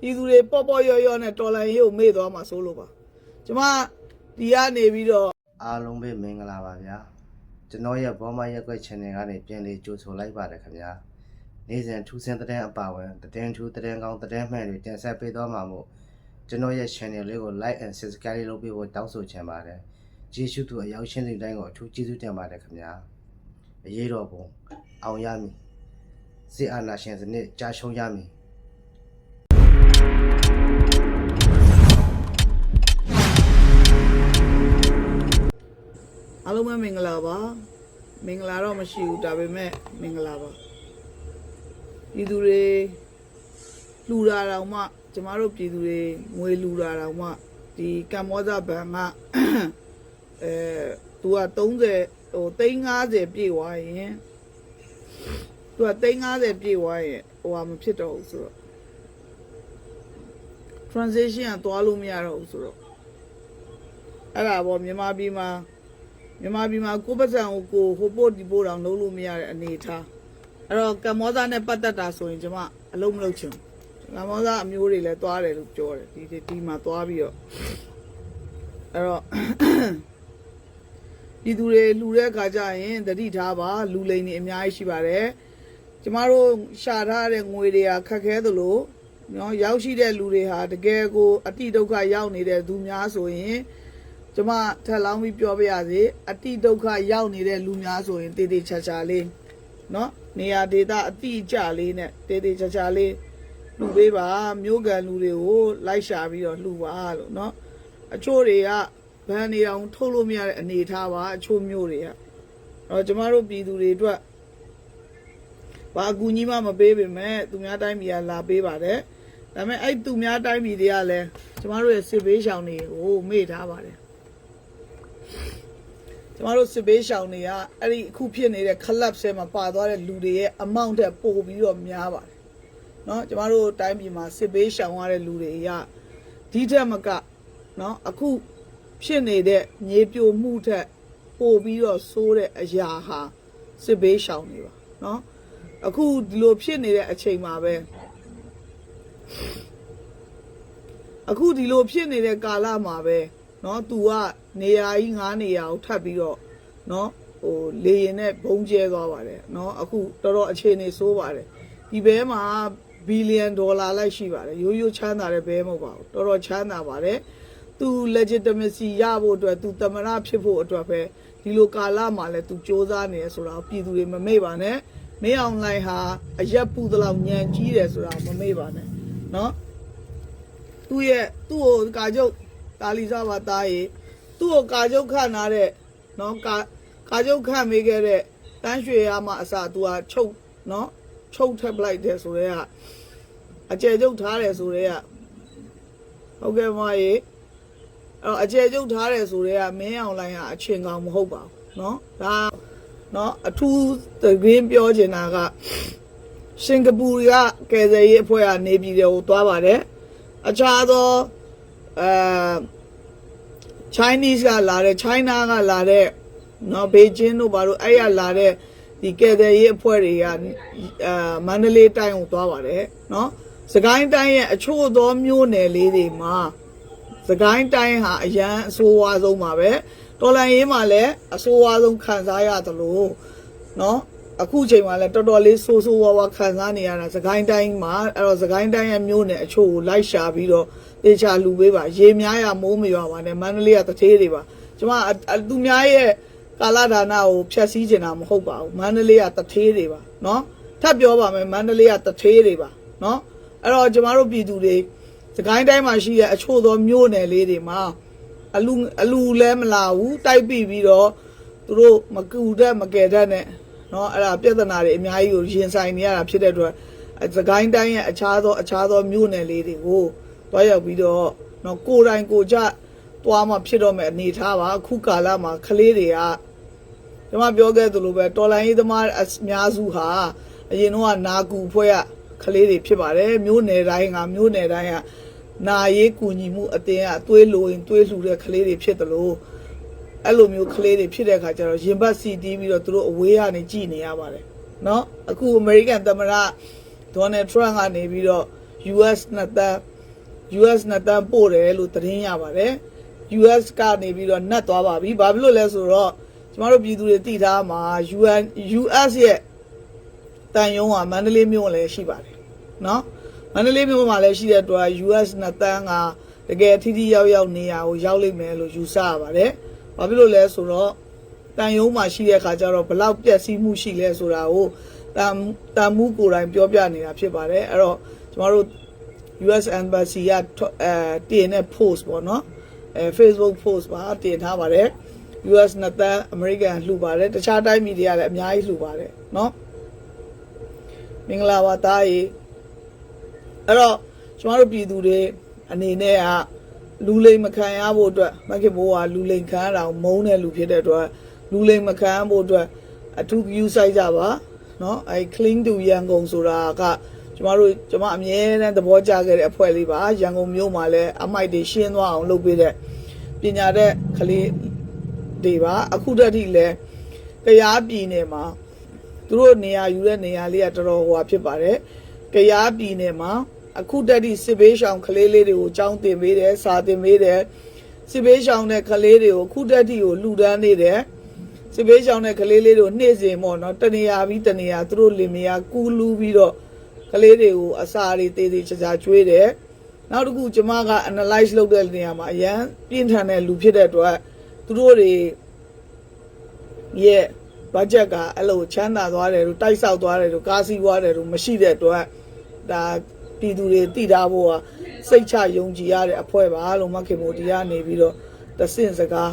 ပြည်သူတွေပေါ့ပေါ့ရော့ရော့နဲ့တော်လန်ရေးကိုမေ့သွားမှာစိုးလို့ပါကျမဒီကနေပြီးတော့အားလုံးပဲမင်္ဂလာပါဗျာကျွန်တော်ရဲ့ဘောမရက်ွက် channel ကနေပြန်လေးကြိုဆိုလိုက်ပါတယ်ခင်ဗျာနေ့စဉ်ထူးဆန်းတဲ့အပါဝင်သတင်းထူးသတင်းကောင်းသတင်းမှန်တွေတင်ဆက်ပေးသွားမှာမို့ကျွန်တော်ရဲ့ channel လေးကို like and subscribe လုပ်ပေးဖို့တောင်းဆိုချင်ပါတယ်ကျေးဇူးတူအရောက်ရှင်းတဲ့တိုင်းကိုအထူးကျေးဇူးတင်ပါတယ်ခင်ဗျာအရေးတော်ပုံအောင်ရမည်စစ်အာဏာရှင်စနစ်ကြာရှုံးရမည် လုံးပဲမင်္ဂလာပါမင်္ဂလာတော့မရှိဘူးဒါပေမဲ့မင်္ဂလာပါပြည်သူတွေလူတာတောင်မှကျမတို့ပြည်သူတွေငွေလူတာတောင်မှဒီကမ္ဘောဇဘဏ်ကအဲသူက30ဟို350ပြည့်သွားရင်သူက350ပြည့်သွားရင်ဟိုဟာမဖြစ်တော့ဘူးဆိုတော့ transition ကသွားလို့မရတော့ဘူးဆိုတော့အဲ့ဒါပေါ့မြန်မာပြည်မှာ မြန်မာပြည်မှာကိုယ်ပတ်စံကိုကိုဟိုပို့ဒီပို့တောင်လုံးလို့မရတဲ့အနေအထားအဲ့တော့ကမ္ဘောဇာနဲ့ပတ်သက်တာဆိုရင်ကျွန်မအလုံးမလုံးချင်ဘူးကမ္ဘောဇာအမျိုးတွေလည်းသွားတယ်လို့ပြောတယ်ဒီဒီဒီမှာသွားပြီးတော့အဲ့တော့ပြည်သူတွေလှူတဲ့အခါကျရင်တတိထားပါလူလိန်တွေအများကြီးရှိပါတယ်ကျမတို့ရှာထားတဲ့ငွေတွေကခက်ခဲသလိုနော်ရောက်ရှိတဲ့လူတွေဟာတကယ်ကိုအတိဒုက္ခရောက်နေတဲ့သူများဆိုရင် ကျမထက်လောင်းပြီးပြောပြရစီအတိဒုက္ခရောက်နေတဲ့လူများဆိုရင်တေးသေးချာချာလေးเนาะနေရာဒေသအတိအကျလေးနဲ့တေးသေးချာချာလေးလှူပေးပါမြို့ကန်လူတွေကိုလိုက်ရှာပြီးတော့လှူပါလို့เนาะအချို့တွေကဘန်နေအောင်ထုတ်လို့မရတဲ့အနေအထားပါအချို့မျိုးတွေကတော့ကျမတို့ပြည်သူတွေအတွက်ဘာအကူကြီးမှမပေးပေမဲ့သူများတိုင်းပြည်ကလာပေးပါတယ်ဒါပေမဲ့အဲ့သူများတိုင်းပြည်တွေကလည်းကျမတို့ရဲ့စစ်ဘေးရှောင်တွေကိုမေ့ထားပါတယ် ကျမတို့စစ်ဘေးရှောင်တွေကအဲ့ဒီအခုဖြစ်နေတဲ့ club ဆဲမှာပါသွားတဲ့လူတွေရဲ့ amount တက်ပို့ပြီးတော့များပါတယ်เนาะကျမတို့တိုင်းပြည်မှာစစ်ဘေးရှောင်ရတဲ့လူတွေကဒီထက်မကเนาะအခုဖြစ်နေတဲ့မြေပြိုမှုထက်ပို့ပြီးတော့ဆိုးတဲ့အရာဟာစစ်ဘေးရှောင်တွေပါเนาะအခုဒီလိုဖြစ်နေတဲ့အချိန်မှာပဲအခုဒီလိုဖြစ်နေတဲ့ကာလမှာပဲเนาะ तू က နေရာကြီးငါးနေရာကိုထပ်ပြီးတော့เนาะဟိုလေရင်နဲ့ဘုံကျဲသွားပါတယ်เนาะအခုတော်တော်အခြေအနေဆိုးပါတယ်ဒီဘဲမှာဘီလီယံဒေါ်လာလိုက်ရှိပါတယ်ရိုးရိုးချမ်းသာတဲ့ဘဲမဟုတ်ပါဘူးတော်တော်ချမ်းသာပါတယ်သူ legitimacy ရဖို့အတွက်သူတမရဖြစ်ဖို့အတွက်ပဲဒီလိုကာလမှာလဲသူစ조사နေရဆိုတာကိုပြည်သူတွေမမေ့ပါနဲ့မင်းအောင်လိုင်ဟာအရက်ပူသလောက်ညံကြီးတယ်ဆိုတာကိုမမေ့ပါနဲ့เนาะ သူ့ရဲ့သူ့ကိုကာကျုပ်ကာလီစားပါသားရေ သူ့ကိုကာကျုပ်ခန့်ထားတဲ့နော်ကာကာကျုပ်ခန့်မိခဲ့တဲ့တန်းရွှေရမအစာသူကချုပ်နော်ချုပ်ထက်ပလိုက်တယ်ဆိုတော့ကအကျယ်ကျုပ်ထားတယ်ဆိုတော့ဟုတ်ကဲ့မရေအဲ့တော့အကျယ်ကျုပ်ထားတယ်ဆိုတော့မင်းအောင်လိုင်းဟာအချင်းကောင်မဟုတ်ပါဘူးနော်ဒါနော်အထူးသတင်းပြောချင်တာကစင်ကာပူကကယ်ဆယ်ရေးအဖွဲ့ကနေပြည်တော်ကိုသွားပါတယ်အခြားသောအဲ Chinese ကလာတဲ့ China ကလာတဲ့နော်ဘေကျင်းတို့ဘာလို့အဲ့ရလာတဲ့ဒီကဲတဲ့ရေးအဖွဲ့တွေကအာမန္တလေးတိုင်းကိုသွားပါတယ်နော်စကိုင်းတိုင်းရဲ့အချို့သောမြို့နယ်လေးတွေမှာစကိုင်းတိုင်းဟာအရန်အဆိုးဝါးဆုံးပါပဲတော်လန်ရေးမှာလည်းအဆိုးဝါးဆုံးခံစားရသလိုနော် အခုချိန်မှာလည်းတော်တော်လေးဆိုးဆိုးဝါးဝါခံစားနေရတာစကိုင်းတိုင်းမှာအဲ့တော့စကိုင်းတိုင်းရဲ့မြို့နယ်အချို့ကိုလိုက်ရှာပြီးတော့တေချာလူပေးပါရေများရမိုးမရွာပါနဲ့မန္တလေးကတထေးတွေပါကျမအအသူများရဲ့ကာလဒါနကိုဖျက်ဆီးချင်တာမဟုတ်ပါဘူးမန္တလေးကတထေးတွေပါနော်ထပ်ပြောပါမယ်မန္တလေးကတထေးတွေပါနော်အဲ့တော့ကျမတို့ပြည်သူတွေစကိုင်းတိုင်းမှာရှိတဲ့အချို့သောမြို့နယ်လေးတွေမှာအလူအလူလဲမလာဘူးတိုက်ပြီးပြီးတော့သူတို့မကူတတ်မကယ်တတ်နဲ့ နော်အဲ့ဒါပြဿနာတွေအများကြီးကိုရင်ဆိုင်နေရတာဖြစ်တဲ့အတွက်သခိုင်းတိုင်းရဲ့အခြားသောအခြားသောမြို့နယ်လေးတွေကိုတွားရောက်ပြီးတော့နော်ကိုတိုင်ကိုကြတွားမှဖြစ်တော့မယ်အနေထားပါအခုကာလမှာကလေးတွေကကျွန်မပြောခဲ့သလိုပဲတော်လိုင်းရေးသမားအများစုဟာအရင်တော့နာကူဖွဲ့ရကလေးတွေဖြစ်ပါတယ်မြို့နယ်တိုင်းကမြို့နယ်တိုင်းကနာရေးကူညီမှုအတင်းအသွေးလိုရင်သွေးလှူတဲ့ကလေးတွေဖြစ်သလို့ အဲ့လိုမျိုးကလေးတွေဖြစ်တဲ့အခါကျတော့ရင်ဘတ်စီတီးပြီးတော့သူတို့အဝေးကနေကြည်နေရပါတယ်เนาะအခုအမေရိကန်သမ္မတဒေါ်နယ်ထရန့်ကနေပြီးတော့ US နဲ့တန်း US နဲ့တန်းပို့တယ်လို့သတင်းရပါတယ် US ကနေပြီးတော့နှက်သွားပါပြီဘာဖြစ်လို့လဲဆိုတော့ကျမတို့ပြည်သူတွေသိထားမှာ UN US ရဲ့တန်ယုံကမန္တလေးမြို့လည်းရှိပါတယ်เนาะမန္တလေးမြို့မှာလည်းရှိတဲ့အတွက် US နဲ့တန်းကတကယ်ထိထိရောက်ရောက်နေရာကိုရောက်လိမ့်မယ်လို့ယူဆရပါတယ် ။ဘာဖြစ်လို့လဲဆိုတော့တန်ယုံမှာရှိတဲ့အခါကျတော့ဘလောက်ပြည့်စည်မှုရှိလဲဆိုတာကိုတာတာမှုကိုယ်တိုင်ပြောပြနေတာဖြစ်ပါတယ်။အဲ့တော့ကျမတို့ US Embassy ကအဲတင်တဲ့ post ပေါ့နော်။အဲ Facebook post ပါတင်ထားပါတယ်။ US နဲ့တန် American လှူပါတယ်။တခြားတိုင်းမီဒီယာလည်းအများကြီးလှူပါတယ်နော်။မင်္ဂလာပါသားကြီး။အဲ့တော့ကျမတို့ပြည်သူတွေအနေနဲ့က လူလိမ်မခံရဖို့အတွက်မခင်ဘိုးကလူလိမ်ခံရတာကိုမုန်းတဲ့လူဖြစ်တဲ့အတွက်လူလိမ်မခံရဖို့အတွက်အထူးကူးဆိုင်ကြပါเนาะအဲ clean to ရန်ကုန်ဆိုတာက ကျမတို့ကျမအမြဲတမ်းသဘောကျခဲ့တဲ့အဖွဲ့လေးပါရန်ကုန်မြို့မှာလည်းအမိုက်တွေရှင်းသွားအောင်လုပ်ပေးတဲ့ပညာတဲ့ကလေးတွေပါအခုတည်းထိလည်းတရားပြည်နယ်မှာသူတို့နေရာယူတဲ့နေရာလေးကတော်တော်ဟိုဟာဖြစ်ပါတယ်တရားပြည်နယ်မှာ အခုတည်းထိစစ်ဘေးရှောင်ကလေးလေးတွေကိုကြောင်းတင်ပေးတယ်စာတင်ပေးတယ်စစ်ဘေးရှောင်တဲ့ကလေးတွေကိုအခုတည်းထိကိုလှူဒန်းနေတယ်စစ်ဘေးရှောင်တဲ့ကလေးလေးတို့နေ့စဉ်ပေါ့နော်တနေရာပြီးတနေရာသူတို့လင်မယားကူးလူးပြီးတော့ကလေးတွေကိုအစာတွေတေးသေးချာချာကျွေးတယ်နောက်တစ်ခုကျမက analyze လုပ်တဲ့နေရာမှာအရန်ပြင်းထန်တဲ့လူဖြစ်တဲ့အတွက်သူတို့တွေရဲ့ budget ကအဲ့လိုချမ်းသာသွားတယ်လို့တိုက်ဆောက်သွားတယ်လို့ကားစီးသွားတယ်လို့မရှိတဲ့အတွက်ဒါ ပြည်သူတွေတည်ထားဖို့ကစိတ်ချယုံကြည်ရတဲ့အဖွဲ့ပါလို့မခင်မိုဒီကနေပြီးတော့တဆင့်စကား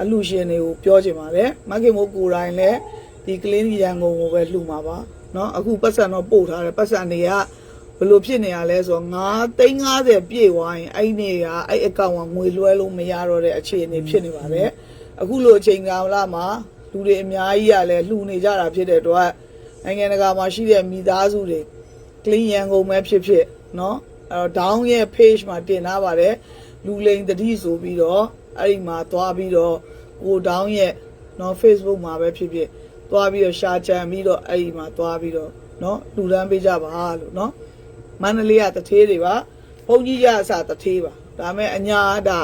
အလှရှင်တွေကိုပြောချင်ပါတယ်မခင်မိုးကိုယ်တိုင်လည်းဒီကလင်းရန်ကုန်ကိုပဲလှူမှာပါเนาะအခုပတ်စံတော့ပို့ထားတယ်ပတ်စံတွေကဘယ်လိုဖြစ်နေရလဲဆိုတော့9သိန်း50ပြည့်သွားရင်အဲ့ဒီနေကအဲ့အကောင့်ကငွေလွှဲလို့မရတော့တဲ့အခြေအနေဖြစ်နေပါတယ်အခုလိုအချိန်ကာလမှာလူတွေအများကြီးကလည်းလှူနေကြတာဖြစ်တဲ့အတွက်နိုင်ငံတကာမှာရှိတဲ့မိသားစုတွေ clean ရန်ကုန်ပဲဖြစ်ဖြစ်เนาะအဲ့တော့ down ရဲ့ page မှာတင်ထားပါတယ်လူလိန်တတိဆိုပြီးတော့အဲ့ဒီမှာသွားပြီးတော့ကို down ရဲ့เนาะ Facebook မှာပဲဖြစ်ဖြစ်သွားပြီးတော့ရှာကြံပြီးတော့အဲ့ဒီမှာသွားပြီးတော့เนาะလူတန်းပေးကြပါလို့เนาะမန္တလေးကတထေးတွေပါဘုန်းကြီးရအစတထေးပါဒါမဲ့အညာဒါ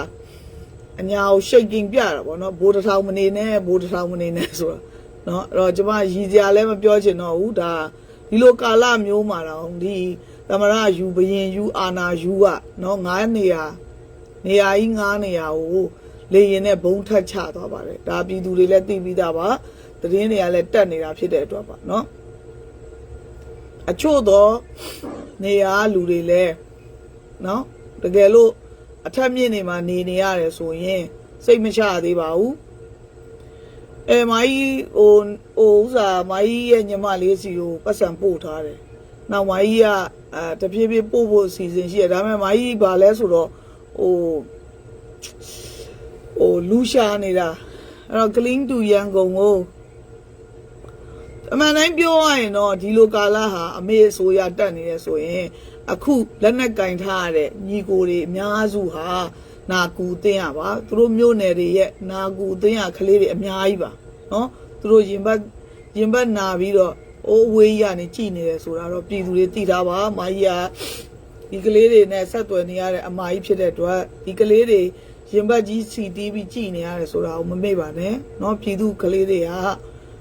အညာကိုရှိတ်ကင်ပြတာပေါ့เนาะဘိုးတစ်ထောင်မနေနဲ့ဘိုးတစ်ထောင်မနေနဲ့ဆိုတော့เนาะအဲ့တော့ကျမရည်စရာလည်းမပြောချင်တော့ဘူးဒါ ဒီလိုကာလမျိုးမှာတော့ဒီသမရယူဘရင်ယူအာနာယူကနော်ငါးနေရာနေရာကြီးငါးနေရာကိုလေရင်နဲ့ဘုံထက်ချသွားပါတယ်ဒါပြည်သူတွေလည်းသိပြီးသားပါတရင်တွေကလည်းတက်နေတာဖြစ်တဲ့အတွက်ပါနော်အချို့သောနေရာလူတွေလည်းနော်တကယ်လို့အထက်မြင့်နေမှာနေနေရတယ်ဆိုရင်စိတ်မချသေးပါဘူး အဲမကြီးဟိုဟိုဥစားမကြီးရဲ့ညီမလေးစီကိုပတ်စံပို့ထားတယ်။နောက်မကြီးကအဲတဖြည်းဖြည်းပို့ဖို့အစီအစဉ်ရှိတယ်ဒါပေမဲ့မကြီးဘာလဲဆိုတော့ဟိုဟိုလူရှာနေတာအဲ့တော့ clean to ရန်ကုန်ကိုအမှန်တိုင်းပြောရရင်တော့ဒီလိုကာလဟာအမေအစိုးရတက်နေတယ်ဆိုရင် အခုလက်နက်ကင်ထားရတဲ့ညီကိုတွေအများစုဟာ နာကူအတင်းရပါသူတို့မျိုးနယ်တွေရဲ့နာကူအတင်းရကလေးတွေအများကြီးပါနော်သူတို့ရင်ဘတ်ရင်ဘတ်နာပြီးတော့အိုးအဝေးကြီးကနေကြည်နေတယ်ဆိုတာတော့ပြည်သူတွေသိထားပါမာကြီးကဒီကလေးတွေနဲ့ဆက်သွယ်နေရတဲ့အမကြီးဖြစ်တဲ့အတွက်ဒီကလေးတွေရင်ဘတ်ကြီးစီတီးပြီးကြည်နေရတယ်ဆိုတာကိုမမေ့ပါနဲ့နော်ပြည်သူကလေးတွေက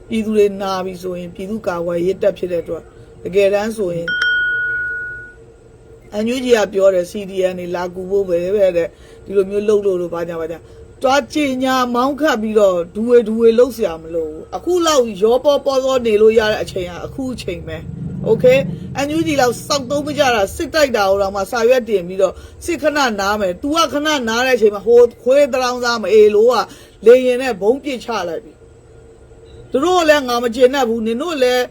ပြည်သူတွေနာပြီဆိုရင်ပြည်သူကာကွယ်ရေးတက်ဖြစ်တဲ့အတွက်တကယ်တမ်းဆိုရင် အန်ယူဂျီကပြောတယ် CDN နေလာကူဖို့ပဲပဲတဲ့ဒီလိုမျိုးလှုပ်လို့လို့ဘာညာဘာညာတွားချင်ညာမောင်းခတ်ပြီးတော့ဒူဝေဒူဝေလှုပ်เสียမလို့ဘူးအခုလောက်ရောပေါ်ပေါ်သောနေလို့ရတဲ့အချိန်ကအခုအချိန်ပဲโอเคအန်ယူဂျီလောက်စောက်သုံးမကြတာစစ်တိုက်တာတော့မှစာရွက်တင်ပြီးတော့စစ်ခဏနားမယ် तू ကခဏနားတဲ့အချိန်မှာဟိုခွေးတရောင်းသားမအေလို့ကလေရင်နဲ့ဘုံပစ်ချလိုက်ပြီသူတို့ကလည်းငါမကျင်တတ်ဘူးနင်တို့လည်း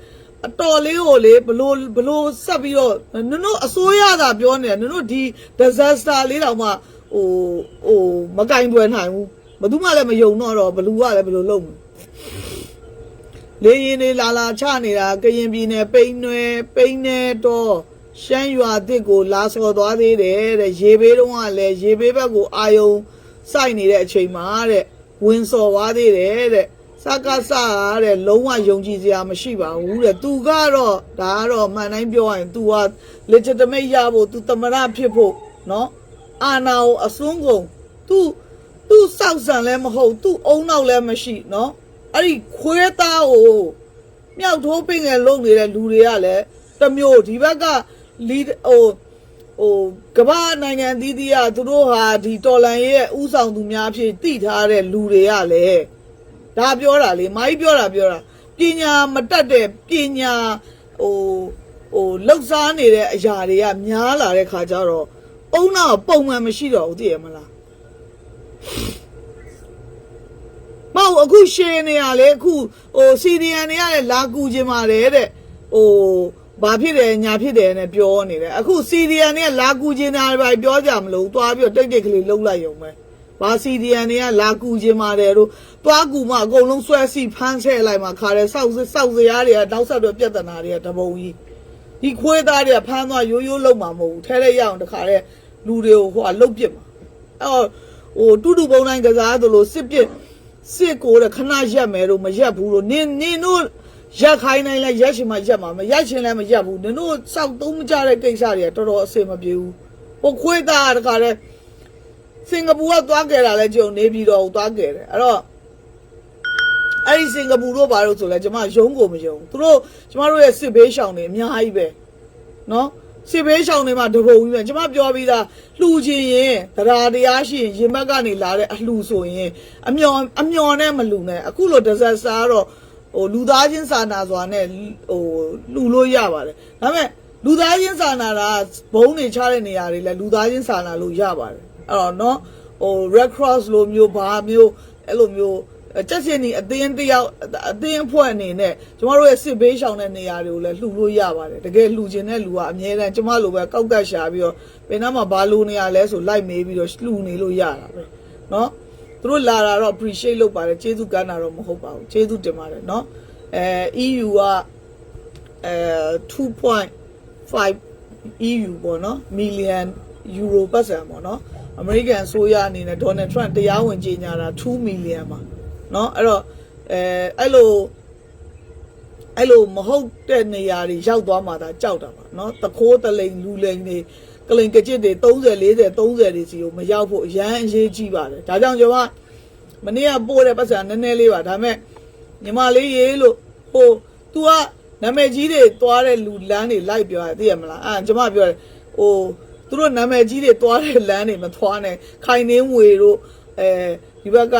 အတော်လေးကိုလေဘလို့ဘလို့ဆက်ပြီးတော့နင်တို့အစိုးရသာပြောနေတယ်နင်တို့ဒီ disaster လေးတောင်မှဟိုဟိုမကင်တွယ်နိုင်ဘူးဘယ်သူမှလည်းမယုံတော့တော့ဘလူကလည်းဘယ်လိုလုပ်မလဲလေရင်တွေလာလာချနေတာကရင်ပြည်နယ်ပိန်းနွယ်ပိန်းနေတော့ရှမ်းရွာတစ်ကိုလာဆော်သွားသေးတယ်တဲ့ရေဘေးတုန်းကလည်းရေဘေးဘက်ကိုအာယုံစိုက်နေတဲ့အချိန်မှာတဲ့ဝင်ဆော်သွားသေးတယ်တဲ့ စကားစတဲ့လုံးဝယုံကြည်စရာမရှိပါဘူးတဲ့သူကတော့ဒါကတော့မှန်တိုင်းပြောရရင် तू က legitimate ရဖို့ तू သမရဖြစ်ဖို့เนาะ အာနာကိုအစွန်းကုန်သူ့သူ့စောက်ဆန်လည်းမဟုတ်သူ့အုံနောက်လည်းမရှိနော်အဲ့ဒီခွဲသားကိုမြောက်ထိုးပင်ငယ်လုံနေတဲ့လူတွေကလည်းတစ်မျိုးဒီဘက်ကလီဟိုဟိုကမ္ဘာနိုင်ငံအသီးသီးကသူတို့ဟာဒီတော်လန်ရဲ့ဥဆောင်သူများဖြစ်တည်ထားတဲ့လူတွေကလည်း ဒါပြောတာလေမိုင်းပြောတာပြောတာပညာမတတ်တဲ့ပညာဟိုဟိုလှုပ်ရှားနေတဲ့အရာတွေကများလာတဲ့ခါကျတော့အုံနောက်ပုံမှန်မရှိတော့ဘူးသိရမလားမဟုတ်အခုရှင်နေရလေအခုဟိုစီဒီအန်တွေကလည်းလာကူခြင်းပါတယ်တဲ့ဟိုဘာဖြစ်တယ်ညာဖြစ်တယ်နဲ့ပြောနေတယ်အခုစီဒီအန်တွေကလာကူခြင်းတာပဲပြောကြမလို့သွားပြီးတော့တိတ်တိတ်ကလေးလှုပ်လိုက်ရုံပဲ ဘာစီဒီအန်တွေကလာကူခြင်းပါတယ်တို့သွားကူမှအကုန်လုံးဆွဲစီဖမ်းဆဲလိုက်မှခါတယ်စောက်စောက်စရာတွေကတောက်ဆက်တော့ပြဿနာတွေကတပုံကြီးဒီခွေးသားတွေကဖမ်းသွားရိုးရိုးလုံးမှာမဟုတ်ဘူးထဲထဲရအောင်တခါတဲ့လူတွေကိုဟိုကလှုပ်ပစ်မှာအဲ့ဟိုတူတူပုံတိုင်းကစားသလိုစစ်ပစ်စစ်ကိုတဲ့ခဏရက်မယ်လို့မရက်ဘူးလို့နင်နင်တို့ရက်ခိုင်းနိုင်လဲရက်ချင်မှရက်မှာမရက်ချင်လဲမရက်ဘူးနင်တို့စောက်သုံးမကြတဲ့ကိစ္စတွေကတော်တော်အဆင်မပြေဘူးဟိုခွေးသားတခါလဲ စင်ကာပူကသွားကြတာလဲကြုံနေပြီးတော့သွားကြတယ်အဲ့တော့အဲ့ဒီစင်ကာပူတို့ဘာလို့ဆိုလဲကျွန်မယုံကိုမယုံသူတို့ကျမတို့ရဲ့စစ်ဘေးရှောင်တွေအများကြီးပဲနော်စစ်ဘေးရှောင်တွေမှာတပုံကြီးပဲကျမပြောပြီးသားလှူခြင်းရင်တရားတရားရှိရင်ရင်ဘက်ကနေလာတဲ့အလှူဆိုရင်အမျော်အမျော်နဲ့မလှူနဲ့အခုလိုတစ်ဆက်စားတော့ဟိုလူသားချင်းစာနာစွာနဲ့ဟိုလှူလို့ရပါတယ်ဒါပေမဲ့လူသားချင်းစာနာတာဘုံတွေချတဲ့နေရာတွေလဲလူသားချင်းစာနာလို့ရပါတယ် အဲ့တော့နော်ဟို red cross လိုမျိုးဘာမျိုးအဲ့လိုမျိုးတက်စင်ဒီအသင်းတယောက်အသင်းအဖွဲ့အနေနဲ့ကျမတို့ရဲ့စစ်ဘေးရှောင်တဲ့နေရာတွေကိုလည်းလှူလို့ရပါတယ်တကယ်လှူခြင်းတဲ့လူကအများတန်းကျမလိုပဲကောက်ကတ်ရှာပြီးတော့ဘယ်နှမှာဘာလိုနေရလဲဆိုလိုက်မေးပြီးတော့လှူနေလို့ရတာပဲเนาะသူတို့လာတာတော့ appreciate လုပ်ပါတယ်ကျေးဇူးကမ်းတာတော့မဟုတ်ပါဘူးကျေးဇူးတင်ပါတယ်เนาะအဲ EU ကအဲ2.5 EU ပေါ့เนาะ million euro ပတ်စံပေါ့เนาะ အမေရိကန်အစိုးရအနေနဲ့ Donald Trump တရားဝင်ကြေညာတာ2 million ပါเนาะအဲ့တော့အဲအဲ့လိုအဲ့လိုမဟုတ်တဲ့နေရာတွေရောက်သွားမှသာကြောက်တာပါเนาะတခိုးတလိန်လူလိန်တွေကလိန်ကကြစ်တွေ30 40 30တွေစီကိုမရောက်ဖို့အရန်အရေးကြီးပါတယ်ဒါကြောင့်ကျွန်မမနေ့ကပို့တဲ့ပတ်စံနည်းနည်းလေးပါဒါပေမဲ့ညီမလေးရေလို့ဟို तू ကနာမည်ကြီးတွေသွားတဲ့လူလမ်းတွေလိုက်ပြောရသိရမလားအာကျွန်မပြောတယ်ဟို သူတို့နာမည်ကြီးတွေသွားတဲ့လမ်းတွေမသွားနဲ့ခိုင်နှင်းဝေတို့အဲဒီဘက်က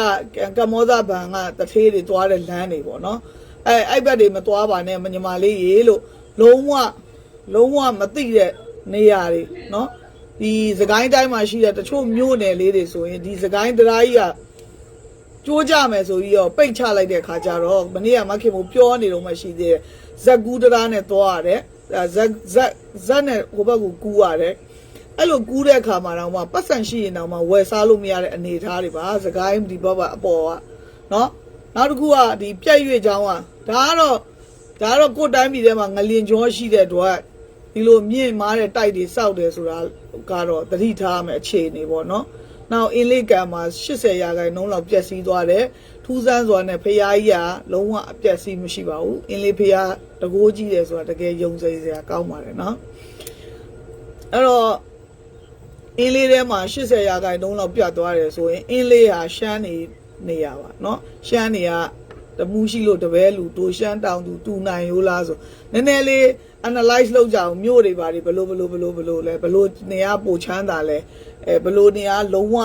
ကမ္ဘောဇဘန်ကတထေးတွေသွားတဲ့လမ်းတွေပေါ့နော်အဲအဲ့ဘက်တွေမသွားပါနဲ့ညီမလေးရေလို့လုံးဝလုံးဝမသိတဲ့နေရာတွေနော်ဒီစကိုင်းတိုင်းမှာရှိတဲ့တချို့မြို့နယ်လေးတွေဆိုရင်ဒီစကိုင်းတရားကြီးကကြိုးကြမယ်ဆိုပြီးတော့ပိတ်ချလိုက်တဲ့ခါကျတော့မနေ့ကမခင်မို့ပြောနေတော့မှရှိသေးတယ်ဇက်ကူးတရားနဲ့သွားရတယ်အဲဇက်ဇက်ဇက်နဲ့ဟိုဘက်ကိုကူးရတယ် အဲ့လိုကူးတဲ့အခါမှာတော့မှပတ်စံရှိရင်တော့မှဝယ်စားလို့မရတဲ့အနေအထားတွေပါစကိုင်းဒီဘက်ကအပေါ်ကနော်နောက်တစ်ခုကဒီပြက်ရွေ့ချောင်းကဒါကတော့ဒါကတော့ကိုယ်တိုင်းပြည်ထဲမှာငလင်ကျော်ရှိတဲ့အတွက်ဒီလိုမြင့်မားတဲ့တိုက်တွေစောက်တယ်ဆိုတာကတော့သတိထားရမယ်အခြေအနေပေါ့နော်နောက်အင်းလေးကံမှာ80ရာခိုင်နှုန်းလောက်ပျက်စီးသွားတယ်ထူးဆန်းစွာနဲ့ဖျားကြီးကလုံးဝအပျက်စီးမရှိပါဘူးအင်းလေးဖျားတကိုးကြီးတယ်ဆိုတာတကယ်ယုံစိစရာကောင်းပါတယ်နော်အဲ့တော့ အင်းလေးထဲမှာ80ရာခိုင်နှုန်းလောက်ပြတ်သွားတယ်ဆိုရင်အင်းလေးဟာရှမ်းနေနေရပါเนาะရှမ်းနေကတမူးရှိလို့တပည့်လူတိုရှမ်းတောင်သူတူနိုင်ရိုးလားဆိုနည်းနည်းလေး analyze လုပ်ကြအောင်မြို့တွေပါတွေဘလို့ဘလို့ဘလို့ဘလို့လဲဘလို့နေရာပိုချမ်းသာလဲအဲဘလို့နေရာလုံးဝ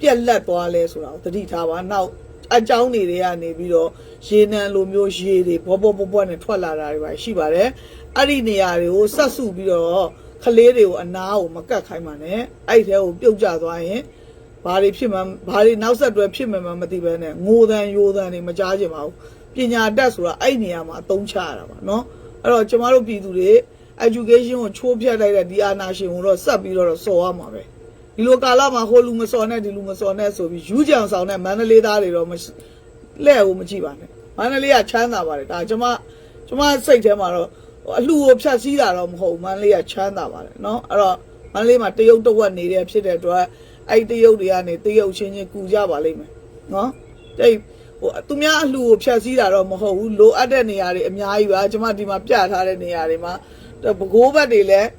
ပြက်လက်သွားလဲဆိုတာကိုသတိထားပါနောက်အကြောင်းတွေတွေကနေပြီးတော့ရေနံလိုမျိုးရေတွေဘောဘောဘောဘောနဲ့ထွက်လာတာတွေပါရှိပါတယ်အဲ့ဒီနေရာတွေကိုဆက်စုပြီးတော့ ကလေးတွေကိုအနာကိုမကတ်ခိုင်းပါနဲ့အဲ့ဒီထဲကိုပြုတ်ကျသွားရင်ဘာတွေဖြစ်မှန်းဘာတွေနောက်ဆက်တွဲဖြစ်မှန်းမသိဘဲနဲ့ငိုတန်ယိုတန်တွေမကြားချင်ပါဘူးပညာတတ်ဆိုတာအဲ့ဒီနေရာမှာအသုံးချရတာပါเนาะအဲ့တော့ကျမတို့ပြည်သူတွေ education ကိုချိုးဖျက်လိုက်တဲ့ဒီအာနာရှင်ကိုတော့ဆက်ပြီးတော့စော်ရမှာပဲဒီလိုကာလမှာဟိုလူမစော်နဲ့ဒီလူမစော်နဲ့ဆိုပြီးယူကြံဆောင်တဲ့မန္တလေးသားတွေတော့မလဲ့ကိုမကြည့်ပါနဲ့မန္တလေးကချမ်းသာပါတယ်ဒါကျမကျမစိတ်ထဲမှာတော့ အလှကိုဖြတ်စည်းတာတော့မဟုတ်ဘူးမန္တလေးကချမ်းသာပါတယ်เนาะအဲ့တော့မန္တလေးမှာတရုတ်တဝက်နေတဲ့ဖြစ်တဲ့အတွက်အဲ့တရုတ်တွေကနေတရုတ်ချင်းချင်းကူကြပါလိမ့်မယ်เนาะတိတ်ဟိုသူများအလှကိုဖြတ်စည်းတာတော့မဟုတ်ဘူးလိုအပ်တဲ့နေရာတွေအများကြီးပါကျမဒီမှာပြထားတဲ့နေရာတွေမှာပကိုးဘက်တွေလည်း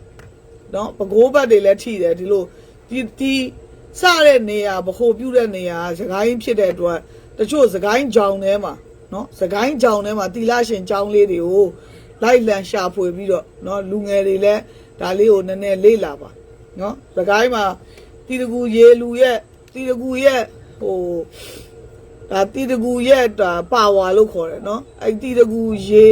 နော်ပကိုးဘက်တွေလည်းထိတယ်ဒီလိုဒီဒီ စတဲ့နေရာဗဟိုပြုတဲ့နေရာကစကိုင်းဖြစ်တဲ့အတွက်တချို့စကိုင်းကြောင်ထဲမှာနော်စကိုင်းကြောင်ထဲမှာတီလာရှင်ကြောင်လေးတွေကို လိုက်လံရှာဖွေပြီးတော့နော်လူငယ်တွေလည်းဒါလေးကိုနည်းနည်းလေ့လာပါနော်စကိုင်းမှာတီတကူရေလူရဲ့တီတကူရဲ့ဟိုဒါတီတကူရဲ့ဒါပါဝါလို့ခေါ်တယ်နော်အဲ့တီတကူရေ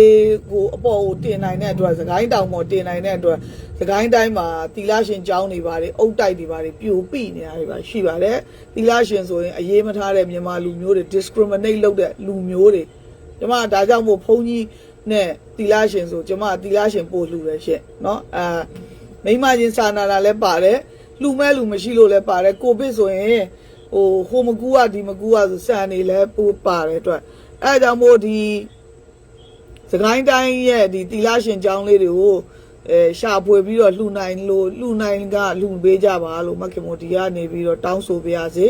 ကိုအပေါ်ကိုတင်နိုင်တဲ့အတွက်စကိုင်းတောင်ပေါ်တင်နိုင်တဲ့အတွက်စကိုင်းတိုင်းမှာတီလာရှင်ကျောင်းတွေပါတယ်အုတ်တိုက်တွေပါတယ်ပြိုပိနေရတယ်ပါရှိပါတယ်တီလာရှင်ဆိုရင်အရေးမထားတဲ့မြန်မာလူမျိုးတွေ discriminate လုပ်တဲ့လူမျိုးတွေကျမဒါကြောင့်မို့ဘုန်းကြီး နဲ့တီလာရှင်ဆိုကျမတီလာရှင်ပို့လှူတယ်ရှင့်နော်အာမိမချင်းစာနာတာလည်းပါတယ်လှူမဲ့လူမရှိလို့လည်းပါတယ်ကိုဗစ်ဆိုရင်ဟိုဟိုမကူကဒီမကူကဆိုစံနေလဲပို့ပါတယ်အတွက်အဲဒါကြောင့်မို့ဒီစကိုင်းတိုင်းရဲ့ဒီတီလာရှင်ကျောင်းလေးတွေကိုအဲရှာဖွေပြီးတော့လှူနိုင်လို့လှူနိုင်ကလှူပေးကြပါလို့မခင်မို့ဒီကနေပြီးတော့တောင်းဆိုပါရစေ